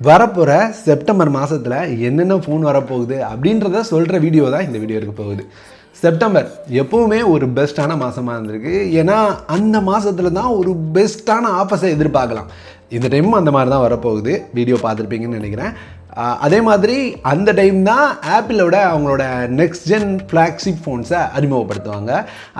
வரப்போகிற செப்டம்பர் மாதத்தில் என்னென்ன ஃபோன் வரப்போகுது அப்படின்றத சொல்கிற வீடியோ தான் இந்த வீடியோ இருக்க போகுது. செப்டம்பர் எப்போவுமே ஒரு பெஸ்ட்டான மாதமாக இருந்திருக்கு. ஏன்னா அந்த மாதத்தில் தான் ஒரு பெஸ்ட்டான ஆஃபர்ஸை எதிர்பார்க்கலாம். இந்த டைமும் அந்த மாதிரி தான் வரப்போகுது. வீடியோ பார்த்துருப்பீங்கன்னு நினைக்கிறேன். அதே மாதிரி அந்த டைம் தான் ஆப்பிளோட அவங்களோட நெக்ஸ்ட் ஜென் ஃப்ளாக்ஷிப் ஃபோன்ஸை அறிமுகப்படுத்துவாங்க.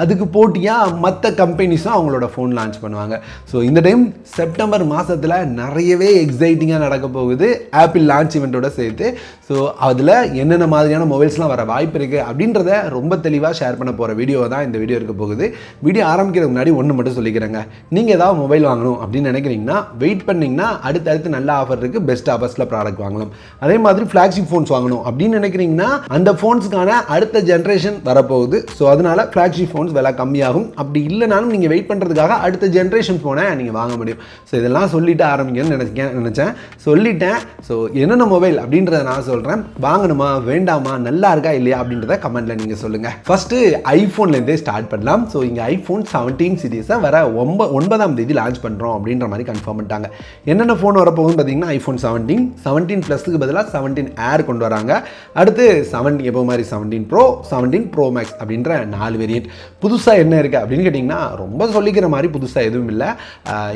அதுக்கு போட்டியாக மற்ற கம்பெனிஸும் அவங்களோட ஃபோன் லான்ச் பண்ணுவாங்க. ஸோ இந்த டைம் செப்டம்பர் மாதத்தில் நிறையவே எக்ஸைட்டிங்காக நடக்க போகுது ஆப்பிள் லான்ச் இவெண்ட்டோட சேர்த்து. ஸோ அதில் என்னென்ன மாதிரியான மொபைல்ஸ்லாம் வர வாய்ப்பு இருக்குது அப்படின்றத ரொம்ப தெளிவாக ஷேர் பண்ண போகிற வீடியோ தான் இந்த வீடியோ இருக்க போகுது. வீடியோ ஆரம்பிக்கிறதுக்கு முன்னாடி ஒன்று மட்டும் சொல்லிக்கிறேங்க. நீங்கள் ஏதாவது மொபைல் வாங்கணும் அப்படின்னு நினைக்கிறீங்கன்னா வெயிட் பண்ணிங்கன்னா அடுத்தடுத்து நல்ல ஆஃபர் இருக்குது பெஸ்ட் ஆஃபர்ஸில் ப்ராடக்ட் வாங்கலாம். அதே மாதிரி ஃப்ளாக்ஷிப் ஃபோன்ஸ் வாங்கணும். அப்படின்னு நினைக்கிறீங்கன்னா அந்த ஃபோன்ஸுக்கான அடுத்த ஜென்ரேஷன் வரப்போகுது. ஸோ அதனால ஃப்ளாக்ஷிப் ஃபோன்ஸ் விலை கம்மியாகும். அப்படி இல்லைனாலும் நீங்கள் வெயிட் பண்ணுறதுக்காக அடுத்த ஜென்ரேஷன் ஃபோனை நீங்கள் வாங்க முடியும். ஸோ இதெல்லாம் சொல்லிட்டு ஆரம்பிக்கணும்னு நினைச்சேன் நினச்சேன். சொல்லிட்டேன். ஸோ என்னென்ன மொபைல் அப்படின்றத நான் சொல்கிறேன் வாங்கணுமா வேண்டாமா நல்லா இருக்கா இல்லையா அப்படின்றத கமெண்ட்டில் நீங்கள் சொல்லுங்கள் ஃபஸ்ட்டு ஐஃபோன்லேருந்தே ஸ்டார்ட் பண்ணலாம். ஸோ இங்கே ஐஃபோன் செவன்டீன் சீரீஸை வர ஒம்ப ஒன்பதாம் தேதி லான்ச் பண்ணுறோம் அப்படின்ற மாதிரி கன்ஃபார்ம் பண்ணிட்டாங்க. என்னென்ன ஃபோன் வரப்போகுதுன்னு பார்த்தீங்கன்னா ஐஃபோன் செவன்டீன் செவன்டீன் ப்ளஸ்க்கு பதிலாக செவன்டீன் ஏர் கொண்டு வராங்க. அடுத்து செவன்டீன் எப்போ மாதிரி seventeen pro seventeen pro max அப்படின்ற நாலு வேரியன்ட் புதுசாக என்ன இருக்குது அப்படின்னு கேட்டிங்கன்னா ரொம்ப சொல்லிக்கிற மாதிரி புதுசாக எதுவும் இல்லை.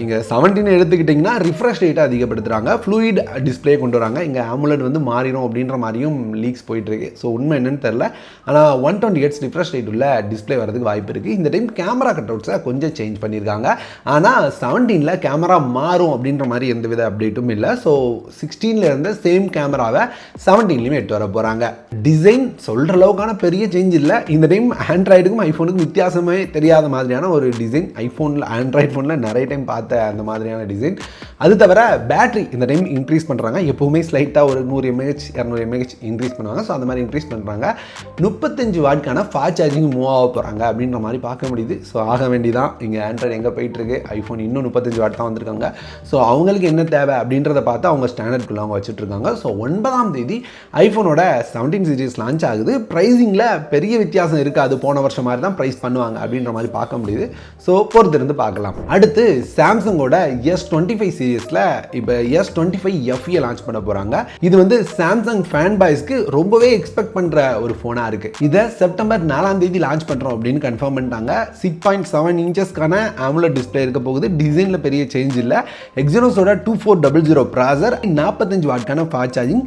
இங்கே செவன்டீன் எடுத்துக்கிட்டிங்கன்னா ரிஃப்ரெஷ் ரேட்டை அதிகப்படுத்துகிறாங்க ஃப்ளூயிட் டிஸ்ப்ளே கொண்டு வராங்க. இங்கே ஆம்புலட் வந்து மாறிடும் அப்படின்ற மாதிரியும் லீக்ஸ் போயிட்டுருக்கு ஸோ உண்மை என்னன்னு தெரில ஆனால் one twenty hertz refresh rate உள்ள டிஸ்ப்ளே வரதுக்கு வாய்ப்பு இருக்குது இந்த டைம் கேமரா கட் அவுட்ஸை கொஞ்சம் சேஞ்ச் பண்ணியிருக்காங்க. ஆனால் செவன்டீனில் கேமரா மாறும் அப்படின்ற மாதிரி எந்த வித அப்டேட்டும் இல்லை ஸோ சிக்ஸ்டீனில் இருந்த சேம் கேமராவை செவன்டீன்லையுமே எடுத்து வர போகிறாங்க டிசைன் சொல்கிற அளவுக்கான பெரிய சேஞ்ச் இல்லை. இந்த டைம் ஆண்ட்ராய்டுக்கும் ஐஃபோனுக்கும் வித்தியாசமே தெரியாத மாதிரியான ஒரு டிசைன் ஐஃபோனில் ஆண்ட்ராய்ட் ஃபோனில் நிறைய டைம் பார்த்த அந்த மாதிரியான டிசைன் அது தவிர பேட்ரி இந்த டைம் இன்க்ரீஸ் பண்ணுறாங்க எப்போவுமே ஸ்லைட்டாக ஒரு நூறு எம்ஏஹெச் இரநூறு எம்ஏஹெச் இன்க்ரீஸ் பண்ணுவாங்க. ஸோ அந்த மாதிரி இன்க்ரீஸ் பண்ணுறாங்க முப்பத்தஞ்சு வாட்க்கான ஃபாஸ்ட் சார்ஜிங் மூவ் ஆக போகிறாங்க அப்படின்ற மாதிரி பார்க்க முடியுது. ஸோ ஆக வேண்டிதான். இங்கே ஆண்ட்ராய்டு எங்கே போயிட்டுருக்கு? ஐஃபோன் இன்னும் முப்பத்தஞ்சு வாட் தான் வந்திருக்காங்க. ஸோ அவங்களுக்கு என்ன தேவை அப்படின்றத பார்த்து அவங்க ஸ்டாண்டர்ட்குள்ள அவங்க வச்சுட்டு இருக்காங்க ஸோ ஒன்பதாம் தேதி ஐஃபோனோட செவன்டீன் சீரிஸ் லான்ச் ஆகுது. ப்ரைஸிங்கில் பெரிய வித்தியாசம் இருக்காது. போன வருஷம் மாதிரி தான் ப்ரைஸ் பண்ணுவாங்க அப்படின்ற மாதிரி பார்க்க முடியுது. ஸோ பொறுத்திருந்து பார்க்கலாம். அடுத்து சாம்சங்கோட எஸ் டுவெண்ட்டி ஃபைவ் சீரீஸில் இப்போ S twenty five FE launch பண்ண போகிறாங்க இது வந்து சாம்சங் ஃபேன் பாய்ஸ்க்கு ரொம்பவே எக்ஸ்பெக்ட் பண்ணுற ஒரு ஃபோனாக இருக்குது இதை செப்டம்பர் நாலாம் தேதி லான்ச் பண்ணுறோம் அப்படின்னு கன்ஃபார்ம் பண்ணிட்டாங்க. சிக்ஸ் பாயிண்ட் செவன் இன்ச்சஸ்க்கான ஆமுலர் டிஸ்பிளே இருக்க போகுது. டிசைனில் பெரிய சேஞ்ச் இல்லை. எக்ஸினோஸோட two four double zero processor நாற்பத்தஞ்சு வாட்கான ஃபாஸ்ட் சார்ஜிங்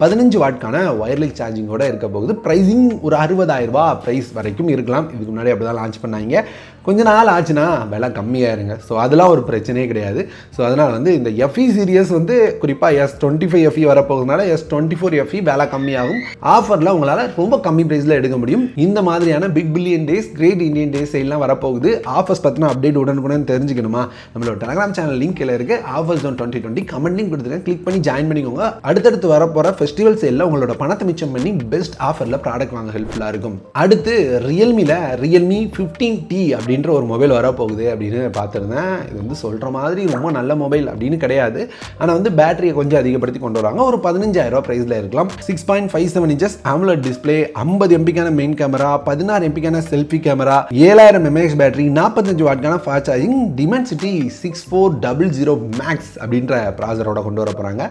பதினஞ்சு வாட்க்கான ஒயர்லெஸ் சார்ஜிங்கோட இருக்க போகுது. ப்ரைஸிங் ஒரு அறுபதாயிரம் ரூபா ப்ரைஸ் வரைக்கும் இருக்கலாம். இதுக்கு முன்னாடி அப்படி தான் லான்ச் பண்ணாங்க. கொஞ்ச நாள் ஆச்சுன்னா விலை கம்மியாயிருங்க ஸோ அதெல்லாம் ஒரு பிரச்சனையே கிடையாது. ஸோ அதனால் வந்து இந்த எஃப்இ சீரியஸ் வந்து குறிப்பாக எஸ் டுவெண்ட்டி ஃபைவ் எஃப்இ வரப்போகிறதுனால எஸ் டுவெண்ட்டி ஃபோர் எஃப்இ விலை கம்மியாகும். ஆஃபரில் உங்களால் ரொம்ப கம்மி ப்ரைஸில் எடுக்க முடியும். இந்த மாதிரியான big billion days great Indian days எல்லாம் வரப்போகுது. ஆஃபர்ஸ் பற்றின அப்டேட் உடனுக்குடன் தெரிஞ்சுக்கணுமா? நம்மளோட டெலகிராம் சேனல் லிங்க் கீழே இருக்குது offers zone twenty twenty comment link கொடுத்துருக்கேன் கிளிக் பண்ணி ஜாயின் பண்ணிக்கோங்க. அடுத்தடுத்து வரப்போகிற ஃபெஸ்டிவல் சேலில் உங்களோட பணத்தை மிச்சம் பண்ணி பெஸ்ட் ஆஃபரில் ப்ராடக்ட் வாங்க ஹெல்ப்ஃபுல்லாக இருக்கும். அடுத்து ரியல்மியில் ரியல்மி ஃபிஃப்டீன் டி அப்படின்ற ஒரு மொபைல் வரப்போகுது அப்படின்னு பார்த்துருந்தேன். இது வந்து சொல்கிற மாதிரி ரொம்ப நல்ல மொபைல் அப்படின்னு கிடையாது. ஆனால் வந்து பேட்டரியை கொஞ்சம் அதிகப்படுத்தி கொண்டு வராங்க. ஒரு பதினஞ்சாயிரம் ரூபா ப்ரைஸில் இருக்கலாம். Six point five seven inches AMOLED display ஐம்பது எம்பிக்கான மெயின் கேமரா பதினாறு எம்பிக்கான செல்ஃபி கேமரா ஏழாயிரம் எம்ஏஹெச் பேட்டரி நாற்பத்தஞ்சு வாட்கான fast charging Dimensity six four double zero max அப்படின்ற ப்ராசரோட கொண்டு வர போகிறாங்க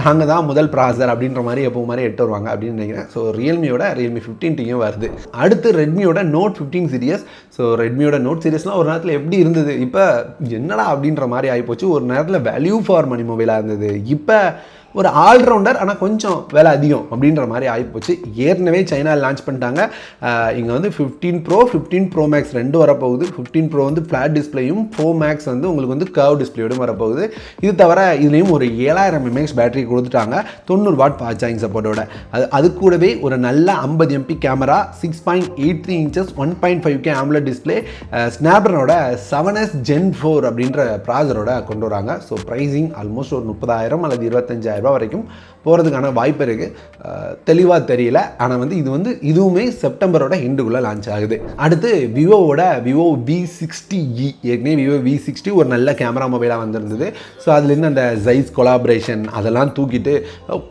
நாங்கள் தான் முதல் ப்ராசர் அப்படின்ற மாதிரி எப்போ மாதிரி எட்டு வருவாங்க அப்படின்னு நினைக்கிறேன். ஸோ ரியல்மியோட ரியல்மி ஃபிஃப்டீன் டீயும் வருது. அடுத்து ரெட்மியோட நோட் ஃபிஃப்டீன் சீரியஸ் ஸோ ரெட்மியோட நோட் சீரியஸ்லாம் ஒரு நேரத்தில் எப்படி இருந்தது? இப்போ என்னடா அப்படின்ற மாதிரி ஆகிப்போச்சு ஒரு நேரத்தில் வேல்யூ ஃபார் மணி மொபைலாக இருந்தது. இப்போ ஒரு ஆல்ரவுண்டர் ஆனால் கொஞ்சம் விலை அதிகம் அப்படின்ற மாதிரி ஆகிப்போச்சு ஏற்கனவே சைனா லான்ச் பண்ணிட்டாங்க. இங்கே வந்து fifteen pro fifteen pro max ரெண்டு வரப்போகுது. ஃபிஃப்டீன் ப்ரோ வந்து ஃப்ளாட் டிஸ்பிளேயும் ப்ரோ மேக்ஸ் வந்து உங்களுக்கு வந்து கர்வ் டிஸ்பிளேயோடும் வரப்போகுது. இது தவிர இதுலேயும் ஒரு ஏழாயிரம் எம்ஏஎக்ஸ் பேட்டரி கொடுத்துட்டாங்க. தொண்ணூறு வாட் ஃபாஸ்ட் சார்ஜிங் சப்போர்ட்டோட அது அது கூடவே ஒரு நல்ல ஐம்பது MP camera six point eight three inches one point five K AMOLED display ஸ்னாப்ரனோட seven S gen four அப்படின்ற ப்ராசரோட கொண்டு வராங்க. ஸோ ப்ரைஸிங் ஆல்மோஸ்ட் ஒரு முப்பதாயிரம் அல்லது இருபத்தஞ்சாயிரம். ரூபா வரைக்கும் போகிறதுக்கான வாய்ப்பு இருக்குது தெளிவாக தெரியல. ஆனால் வந்து இது வந்து இதுவுமே செப்டம்பரோட ஹிண்டுக்குள்ளே லான்ச் ஆகுது. அடுத்து விவோவோட விவோ வி சிக்ஸ்டி இ ஏற்கனவே விவோ வி சிக்ஸ்டி ஒரு நல்ல கேமரா மொபைலாக வந்திருந்தது. ஸோ அதுலேருந்து அந்த ஜைஸ் கொலாபரேஷன் அதெல்லாம் தூக்கிட்டு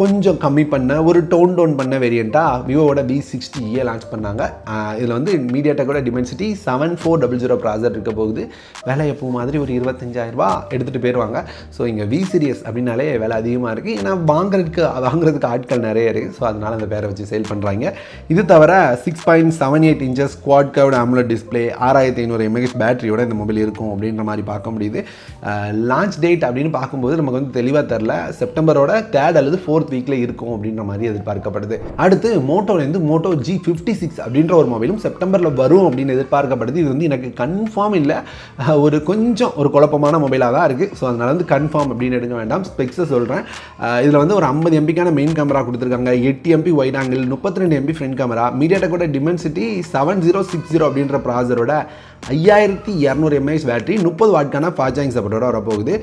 கொஞ்சம் கம்மி பண்ண ஒரு டோன் டவுன் பண்ண வேரியண்ட்டாக விவோவோட வி சிக்ஸ்டி இயை லான்ச் பண்ணாங்க. இதில் வந்து மீடியாடெக்கோட Dimensity seven four double zero processor இருக்க போகுது. விலை எப்போ மாதிரி ஒரு இருபத்தஞ்சாயிரரூபா எடுத்துகிட்டு போயிடுவாங்க ஸோ இங்கே வி சீரியஸ் அப்படின்னாலே விலை அதிகமாக இருக்குது ஏன்னா வாங்குறதுக்கு வாங்குறதுக்கு ஆட்கள் நிறைய இருக்குது ஸோ அதனால் அந்த பேரை வச்சு சேல் பண்ணுறாங்க இது தவிர six point seven eight inches quad curved AMOLED display ஆறாயிரத்தி ஐநூறு எம்ஏஹெச் பேட்டரியோட இந்த மொபைல் இருக்கும் அப்படின்ற மாதிரி பார்க்க முடியுது. லான்ச் டேட் அப்படின்னு பார்க்கும்போது நமக்கு வந்து தெளிவாக தெரில செப்டம்பரோட தேர்ட் அல்லது ஃபோர்த் வீக்கில் இருக்கும் அப்படின்ற மாதிரி எதிர்பார்க்கப்படுது. அடுத்து மோட்டோலேருந்து மோட்டோ ஜி ஃபிஃப்டி சிக்ஸ் அப்படின்ற ஒரு மொபைலும் செப்டம்பரில் வரும் அப்படின்னு எதிர்பார்க்கப்படுது. இது வந்து எனக்கு கன்ஃபார்ம் இல்லை. ஒரு கொஞ்சம் ஒரு குழப்பமான மொபைலாக தான் இருக்குது ஸோ அதனால் வந்து கன்ஃபார்ம் அப்படின்னு எடுக்க வேண்டாம். ஸ்பெக்ஸை சொல்கிறேன் இதில் வந்து ஒரு ஐம்பது எம்பிக்கான மெயின் கேமரா கொடுத்துருக்காங்க. எட்டு எம்பி ஒயிட் ஆங்கிள் முப்பத்தி ரெண்டு MP front camera மீடியாடெக்கோட Dimensity seven zero six zero அப்படின்ற ப்ராசரோட ஐயாயிரத்தி இரநூறு எம்ஏஹெச் பேட்டரி முப்பது வாட்கான ஃபாஸ்ட் சப்போர்ட்டோட வரப்போகுது.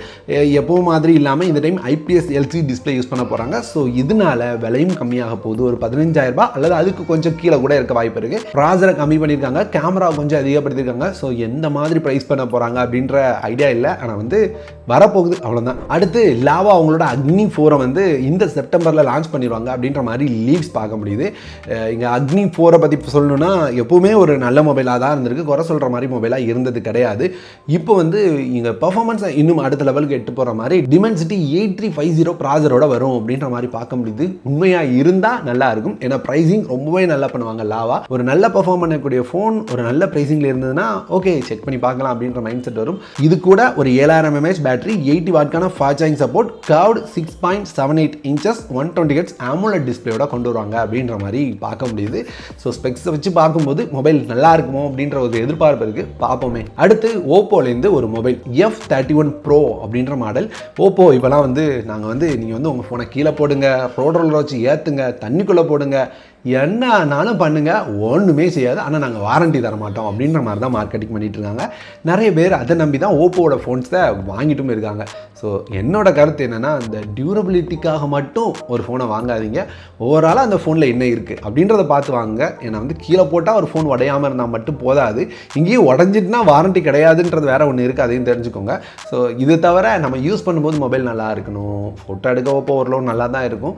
எப்போ மாதிரி இல்லாமல் இந்த time IPS LC display use பண்ண போகிறாங்க ஸோ இதனால விலையும் கம்மியாக போகுது. ஒரு 15000 ரூபாய் அல்லது அதுக்கு கொஞ்சம் கீழே கூட இருக்க வாய்ப்பு இருக்குது ப்ராசரை கம்மி பண்ணியிருக்காங்க. கேமரா கொஞ்சம் அதிகப்படுத்தியிருக்காங்க. ஸோ எந்த மாதிரி ப்ரைஸ் பண்ண போகிறாங்க அப்படின்ற ஐடியா இல்லை. ஆனால் வந்து வரப்போகுது. அவ்வளோதான் அடுத்து லாவா அவங்களோட அக்னி ஃபோர் வந்து இந்த செப்டம்பரில் லான்ச் பண்ணிடுவாங்க அப்படின்ற மாதிரி லீவ்ஸ் பார்க்க முடியுது. இங்கே இங்க அக்னி ஃபோரை பற்றி சொல்லணும்னா எப்போவுமே ஒரு நல்ல மொபைலாக தான் இருந்திருக்கு. குறை சொல்கிற மாதிரி மொபைலாக இருந்தது கிடையாது. இப்போ வந்து இங்கே பர்ஃபார்மன்ஸை இன்னும் அடுத்த லெவலுக்கு எட்டு போகிற மாதிரி Dimensity eight three five zero ப்ராசரோட வரும் அப்படின்ற மாதிரி பார்க்க முடியுது. உண்மையாக இருந்தால் நல்லா இருக்கும். ஏன்னா ப்ரைஸிங் ரொம்பவே நல்லா பண்ணுவாங்க லாவா. ஒரு நல்ல பர்ஃபார்ம் பண்ணக்கூடிய ஃபோன் ஒரு நல்ல ப்ரைஸிங்கில் இருந்ததுன்னா ஓகே செக் பண்ணி பார்க்கலாம் அப்படின்ற மைண்ட் செட் வரும். இது கூட ஒரு ஏழாயிரம் mAh battery eighty வாட்கான fast charging support curved six point seven eight inches one twenty hertz AMOLED டிஸ்பிளேயோட கொண்டு வருவாங்க அப்படின்ற மாதிரி பார்க்க முடியுது. ஸோ ஸ்பெக்ஸை வச்சு பார்க்கும்போது மொபைல் நல்லா இருக்குமோ அப்படின்ற ஒரு எதிர்பார்ப்பு இருக்குது பார்ப்போமே. அடுத்து ஓப்போலேருந்து ஒரு mobile F thirty one pro அப்படின்ற மாடல் ஓப்போ இப்போலாம் வந்து நாங்கள் வந்து நீங்கள் வந்து உங்கள் ஃபோனை கீழே போடுங்க ரோட் வச்சு ஏற்றுங்க தண்ணிக்குள்ளே போடுங்க என்னன்னாலும் பண்ணுங்கள் ஒன்றுமே செய்யாது. ஆனால் நாங்கள் வாரண்டி தர மாட்டோம் அப்படின்ற மாதிரி தான் மார்க்கெட்டிங் பண்ணிகிட்டு இருக்காங்க. நிறைய பேர் அதை நம்பி தான் ஓப்போவோட ஃபோன்ஸை வாங்கிட்டும் இருக்காங்க. ஸோ என்னோட கருத்து என்னென்னா இந்த டியூரபிலிட்டிக்காக மட்டும் ஒரு ஃபோனை வாங்காதீங்க. ஓவராலாக அந்த ஃபோனில் என்ன இருக்குது அப்படின்றத பார்த்து வாங்க ஏன்னா வந்து கீழே போட்டால் ஒரு ஃபோன் உடையாமல் இருந்தால் மட்டும் போதாது. இங்கேயும் உடஞ்சிட்டுனா வாரண்டி கிடையாதுன்றது வேற ஒன்று இருக்குது அதையும் தெரிஞ்சுக்கோங்க. ஸோ இது தவிர நம்ம யூஸ் பண்ணும்போது மொபைல் நல்லா இருக்கணும். ஃபோட்டோ எடுக்க ஓப்போ ஓரளவு நல்லா தான் இருக்கும்.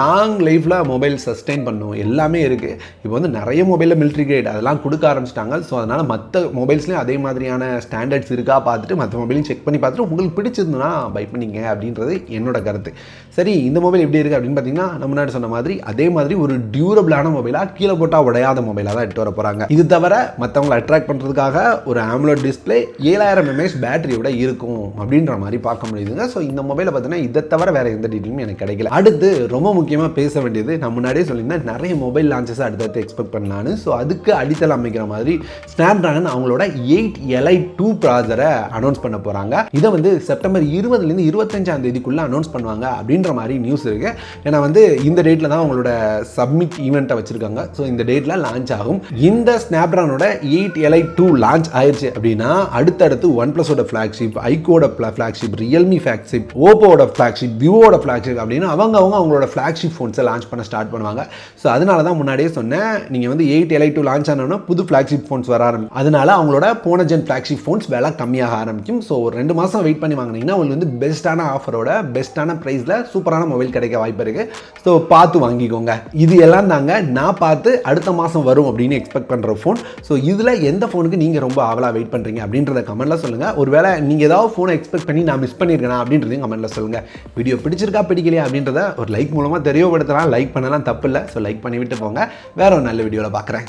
லாங் லைஃப்பில் மொபைல் சஸ்டெயின் பண்ணும். எல்லாமே இருக்குது இப்போ வந்து நிறைய மொபைலில் மிலிட்ரி கிரேட் அதெல்லாம் கொடுக்க ஆரம்பிச்சிட்டாங்க. ஸோ அதனால் மற்ற மொபைல்ஸ்லேயும் அதே மாதிரியான ஸ்டாண்டர்ட்ஸ் இருக்கா பார்த்துட்டு மற்ற மொபைலையும் செக் பண்ணி பார்த்துட்டு உங்களுக்கு பிடிச்சிருந்துன்னா பை பண்ணிங்க அப்படின்றது என்னோட கருத்து. சரி இந்த மொபைல் எப்படி இருக்குது அப்படின்னு பார்த்தீங்கன்னா நம்ம முன்னாடி சொன்ன மாதிரி அதே மாதிரி ஒரு டியூரபிளான மொபைலாக கீழே போட்டால் உடையாத மொபைலாக தான் எடுத்து வர போகிறாங்க இது தவிர மற்றவங்களை அட்ராக்ட் பண்ணுறதுக்காக ஒரு ஆம்லோட் டிஸ்பிளே ஏழாயிரம் எம்ஏஹெச் பேட்டரியோட இருக்கும் அப்படின்ற மாதிரி பார்க்க முடியுதுங்க. ஸோ இந்த மொபைலை பார்த்தீங்கன்னா இதை தவிர வேறு எந்த டீட்டெயிலும் எனக்கு கிடைக்கல. அடுத்து ரொம்ப முக்கியமாக பேச வேண்டியது நான் முன்னாடியே சொல்லியிருந்தேன் நிறைய மொபைல் லான்ச்சஸ் அடுத்தடுத்து எக்ஸ்பெக்ட் பண்ணலான்னு ஸோ அதுக்கு அடித்தளம் அமைக்கிற மாதிரி ஸ்னாப்டிராகன் அவங்களோட எயிட் எலை டூ ப்ராசரை அனௌன்ஸ் பண்ண போகிறாங்க இதை வந்து செப்டம்பர் இருபதுலேருந்து இருபத்தஞ்சாம் தேதிக்குள்ளே அனௌன்ஸ் பண்ணுவாங்க அப்படின்ற மாதிரி நியூஸ் இருக்குது ஏன்னா வந்து இந்த டேட்டில் தான் அவங்களோட சப்மிட் ஈவெண்ட்டை வச்சுருக்காங்க. ஸோ இந்த டேட்டில் லான்ச் ஆகும். இந்த ஸ்னாப்ட்ராகனோட எயிட் எலை டூ லான்ச் ஆயிடுச்சு அப்படின்னா அடுத்தடுத்து ஒன் ப்ளஸோட ஃப்ளாக்ஷிப் ஐக்கோட ஃப்ளாக்ஷிப் ரியல்மி ஃப்ளாக்ஷிப் ஓப்போட ஃப்ளாக்ஷிப் விவோட ஃப்ளாக்ஷிப் அப்படின்னு அவங்க அவங்க அவங்களோட ஃப்ளாக்ஷிப் ஃபோன்ஸை லான்ச் பண்ண ஸ்டார்ட் பண்ணுவாங்க. ஸோ அதனால தான் முன்னாடியே சொன்னேன் நீங்கள் வந்து எயிட் எலை டூ லான்ச் ஆனோன்னா புது ஃப்ளாக்ஷிப் ஃபோன்ஸ் வர ஆரம்பிக்கும். அதனால அவங்களோட போன ஜென் ஃப்ளாக்ஷிப் ஃபோன்ஸ் விலை கம்மியாக ஆரம்பிக்கும். ஸோ ஒரு ரெண்டு மாதம் வெயிட் பண்ணி வாங்கினீங்கன்னா உங்களுக்கு வந்து பெஸ்ட்டான ஆஃபரோட பெஸ்ட்டான ப்ரைஸில் சூப்பரான மொபைல் கிடைக்க வாய்ப்பு இருக்குது ஸோ பார்த்து வாங்கிக்கோங்க. இது எல்லாம் தாங்க நான் பார்த்து அடுத்த மாதம் வரும் அப்படின்னு எக்ஸ்பெக்ட் பண்ணுற ஃபோன் ஸோ இதில் எந்த ஃபோனுக்கு நீங்கள் ரொம்ப ஆவலாக வெயிட் பண்ணுறீங்க அப்படின்றத கமெண்ட்டில் சொல்லுங்கள் ஒருவேளை நீங்கள் ஏதாவது ஃபோனை எக்ஸ்பெக்ட் பண்ணி நான் மிஸ் பண்ணியிருக்கேனா அப்படின்றதையும் கமெண்ட்டில் சொல்லுங்கள் வீடியோ பிடிச்சிருக்கா பிடிக்கலையா அப்படின்றத ஒரு லைக் மூலமாக தெரியப்படுத்தலாம். லைக் பண்ணலாம் தப்பு இல்லை. ஸோ லைக் பண்ணி விட்டு போங்க. வேற ஒரு நல்ல வீடியோவில் பார்க்குறேன்